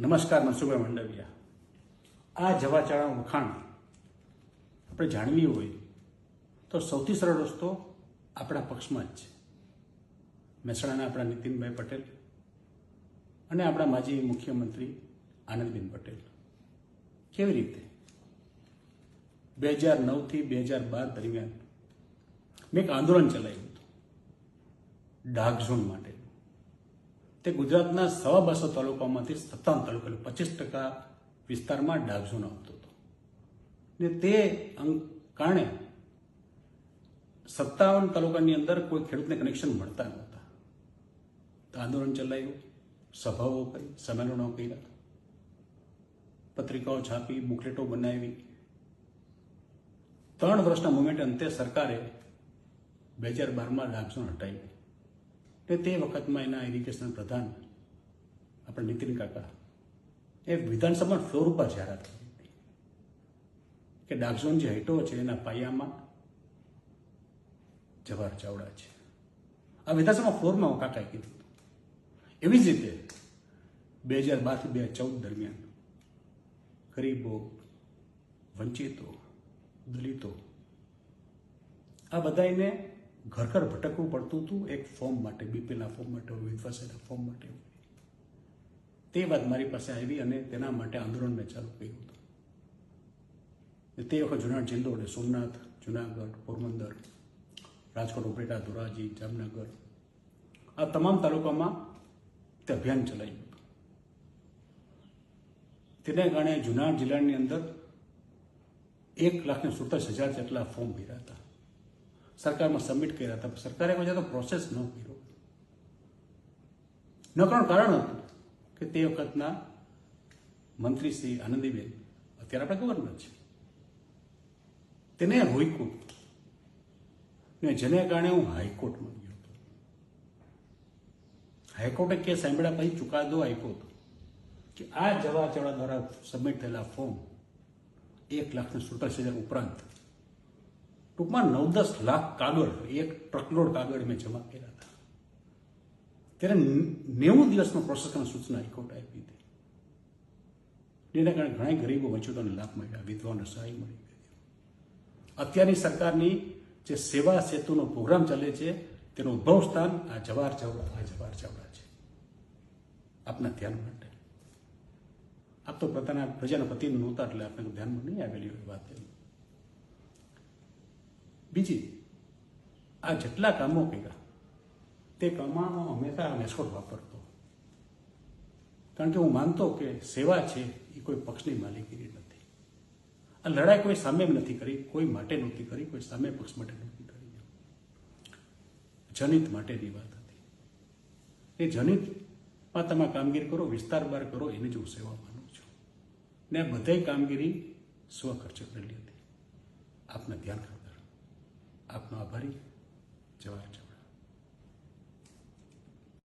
નમસ્કાર મનસુભાઈ મંડવિયા. આ જવાચાળા વખાણ આપણે જાણવી હોય તો સૌથી સરળ રસ્તો આપણા પક્ષમાં જ છે. મહેસાણાના આપણા નીતિનભાઈ પટેલ અને આપણા માજી મુખ્યમંત્રી આનંદબેન પટેલ. કેવી રીતે? બે હજાર નવથી બે હજાર બાર દરમિયાન મેં એક આંદોલન ચલાવ્યું હતું. ડાર્ક ઝોન માટે. તે ગુજરાતના સવા બસો તાલુકામાંથી સત્તાવન તાલુકા પચીસ ટકા વિસ્તારમાં ડાર્ક ઝોન આવતો હતો. ને તે કારણે સત્તાવન તાલુકાની અંદર કોઈ ખેડૂતને કનેક્શન મળતા નહોતા. આંદોલન ચલાવ્યું સભાઓ કરી, સંમેલનો કર્યા, પત્રિકાઓ છાપી, બુકલેટો બનાવી. ત્રણ વર્ષના મુમેન્ટ અંતે સરકારે બે હજાર બારમાં ડાર્ક ઝોન હટાવી. ને તે વખતમાં એના ઇરિગેશન પ્રધાન આપણે નીતિન કાકા એ વિધાનસભા ફ્લોર ઉપર જાહેરાત કરી કે ડાકઝોન જે હેટો છે, એના પાયામાં જવાહર ચાવડા છે. આ વિધાનસભા ફ્લોરમાં કાકાએ કીધું. એવી જ રીતે બે હજાર બારથી બે હજાર ચૌદ દરમિયાન ગરીબો, વંચિતો, દલિતો, આ બધાને ઘર ઘર ભટકવું પડતું હતું. એક ફોર્મ માટે બીપીએલના ફોર્મ માટે વિધવાસના ફોર્મ માટે. તે વાત મારી પાસે આવી અને તેના માટે આંદોલન મેં ચાલુ કર્યું હતું. તે વખત જુનાગઢ જિલ્લો એટલે સોમનાથ, જુનાગઢ, પોરબંદર, રાજકોટ, ઉપરેટા, ધોરાજી, જામનગર, આ તમામ તાલુકામાં તે અભિયાન ચલાવ્યું હતું. તેને કારણે જુનાગઢ જિલ્લાની અંદર એક લાખને સુડતાલીસ હજાર જેટલા ફોર્મ ભર્યા હતા. સરકારમાં સબમિટ કર્યા હતા સરકારે કોઈ તો પ્રોસેસ ન કર્યો. ન કરવાનું કારણ હતું કે તે વખતના મંત્રી શ્રી આનંદીબેન અત્યારે આપણે ગવર્નર છે. તેને રોક્યું ને જેને કારણે હું હાઈકોર્ટમાં ગયો હતો. હાઈકોર્ટે કેસ સાંભળ્યા પછી ચુકાદો આપ્યો હતો કે આ જવા ચડા દ્વારા સબમિટ થયેલા ફોર્મ એક લાખ ને સુડતાલીસ હજાર ઉપરાંત ટૂંકમાં નવ દસ લાખ કાગળ, એક ટ્રકલોડ કાગળ મેં જમા કર્યા હતા. ત્યારે નેવું દિવસમાં પ્રોસેસ સૂચના હાઈકોર્ટ આપી હતી. જેના કારણે ઘણા ગરીબો, વંચિતોને લાભ મળ્યા, વિધવાઓને સહાય મળી ગઈ. અત્યારની સરકારની જે સેવા સેતુનો પ્રોગ્રામ ચાલે છે, તેનું ઉદ્ભવ સ્થાન આ જવાહર ચાવડા, આ જવાહર ચાવડા છે. આપના ધ્યાન માટે. આપ તો પોતાના પ્રજાના પતિ નહોતા, એટલે આપણે ધ્યાનમાં નહીં આવેલી હોય વાત એમ. બીજી આ જેટલા કામો કર્યા, તે કમાણો હંમેશા મેસોડ વાપરતો. કારણ કે હું માનતો કે સેવા છે, એ કોઈ પક્ષની માલિકીની નથી. આ લડાઈ કોઈ સામે નથી કરી, કોઈ માટે નહોતી કરી, કોઈ સામે પક્ષ માટે નહોતી કરી. જનિત માટેની વાત હતી. એ જનિતમાં તમે કામગીરી કરો, વિસ્તાર બાર કરો, એની જ હું સેવા માનું છું. ને આ બધાય કામગીરી સ્વ ખર્ચે કરેલી હતી. આપને ધ્યાન ખાતર આપનો આભારી. જવાહર